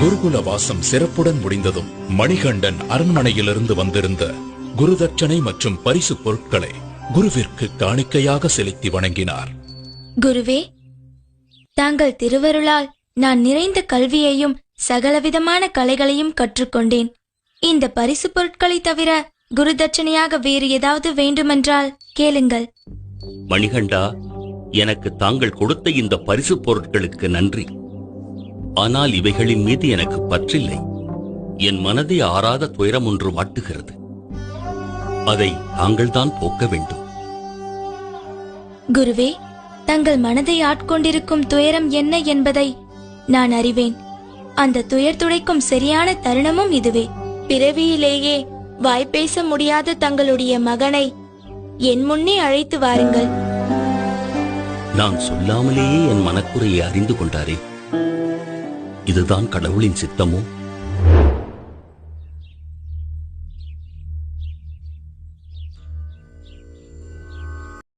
குருகுல வாசம் சிறப்புடன் முடிந்ததும் மணிகண்டன் அரண்மனையிலிருந்து வந்திருந்த குருதட்சணை மற்றும் பரிசு பொருட்களை குருவிற்கு காணிக்கையாக செலுத்தி வணங்கினார். குருவே தாங்கள் திருவருளால் நான் நிறைந்த கல்வியையும் சகலவிதமான கலைகளையும் கற்றுக்கொண்டேன். இந்த பரிசு பொருட்களை தவிர குருதட்சணையாக வேறு ஏதாவது வேண்டுமென்றால் கேளுங்கள். மணிகண்டா எனக்கு தாங்கள் கொடுத்த இந்த பரிசு பொருட்களுக்கு நன்றி. ஆனால் இவைகளின் மீது எனக்கு பற்றில்லை. என் மனதை ஆறாத துயரம் ஒன்று வாட்டுகிறது. அதை தாங்கள்தான் போக்க வேண்டும். குருவே தங்கள் மனதை ஆட்கொண்டிருக்கும் துயரம் என்ன என்பதை நான் அறிவேன். அந்த துயர் துடைக்கும் சரியான தருணமும் இதுவே. பிறவியிலேயே வாய்ப்பேச முடியாத தங்களுடைய மகனை என் முன்னே அழைத்து வாருங்கள். நான் சொல்லாமலேயே என் மனக்குறையை அறிந்து கொண்டாரே. இதுதான் கடவுளின் சித்தமோ?